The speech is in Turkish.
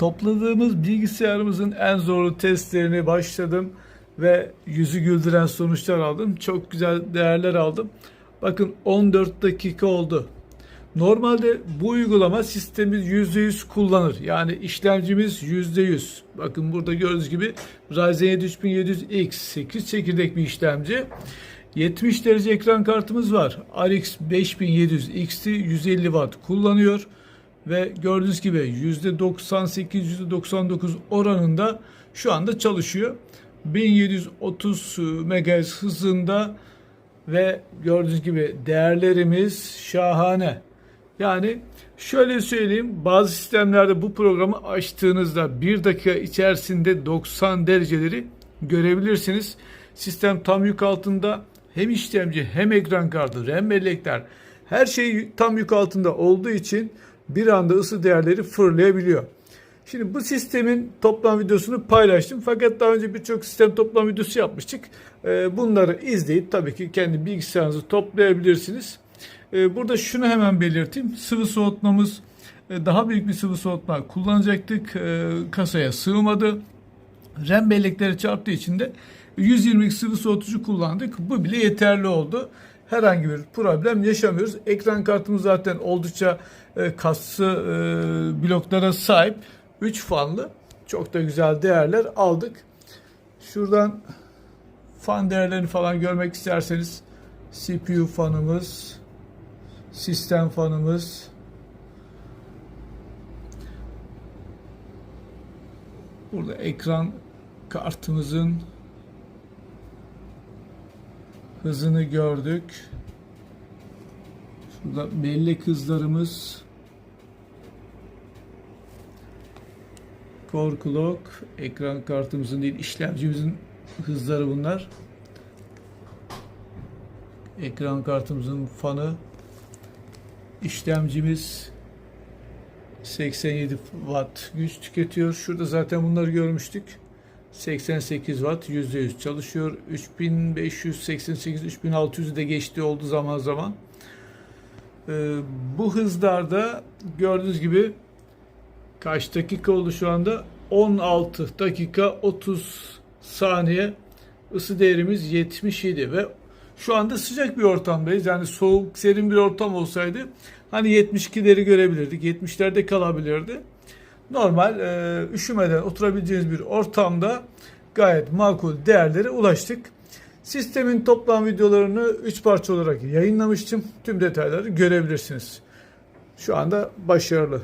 Topladığımız bilgisayarımızın en zorlu testlerini başladım ve yüzü güldüren sonuçlar aldım. Çok güzel değerler aldım. Bakın 14 dakika oldu. Normalde bu uygulama sistemi %100 kullanır. Yani işlemcimiz %100. Bakın burada gördüğünüz gibi Ryzen 7 3700X 8 çekirdek bir işlemci. 70 derece ekran kartımız var. RX 5700 XT 150 Watt kullanıyor ve gördüğünüz gibi %98 %99 oranında şu anda çalışıyor. 1730 MHz hızında ve gördüğünüz gibi değerlerimiz şahane. Yani şöyle söyleyeyim bazı sistemlerde bu programı açtığınızda 1 dakika içerisinde 90 dereceleri görebilirsiniz. Sistem tam yük altında hem işlemci hem ekran kartı RAM bellekler her şey tam yük altında olduğu için bir anda ısı değerleri fırlayabiliyor. Şimdi bu sistemin toplam videosunu paylaştım. Fakat daha önce birçok sistem toplam videosu yapmıştık. Ee, Bunları izleyip tabii ki kendi bilgisayarınızı toplayabilirsiniz. Ee, Burada şunu hemen belirteyim. Sıvı soğutmamız e, daha büyük bir sıvı soğutma kullanacaktık. Ee, Kasaya sığmadı. RAM bellekleri çarptığı için de 120'lik sıvı soğutucu kullandık. Bu bile yeterli oldu. Herhangi bir problem yaşamıyoruz. Ekran kartımız zaten oldukça e, kassı e, bloklara sahip. 3 fanlı. Çok da güzel değerler aldık. Şuradan fan değerlerini falan görmek isterseniz CPU fanımız, sistem fanımız, burada ekran kartımızın hızını gördük. Şurada bellek hızlarımız Core Clock ekran kartımızın değil işlemcimizin hızları bunlar. Ekran kartımızın fanı işlemcimiz 87 watt güç tüketiyor. Şurada zaten bunları görmüştük. 88 watt %100 çalışıyor. 3588 3600 de geçti oldu zaman zaman. Ee, bu hızlarda gördüğünüz gibi kaç dakika oldu şu anda? 16 dakika 30 saniye ısı değerimiz 77 ve şu anda sıcak bir ortamdayız. Yani soğuk, serin bir ortam olsaydı hani 72'leri görebilirdik. 70'lerde kalabilirdi. Normal e, üşümeden oturabileceğiniz bir ortamda gayet makul değerlere ulaştık. Sistemin toplam videolarını 3 parça olarak yayınlamıştım. Tüm detayları görebilirsiniz. Şu anda başarılı.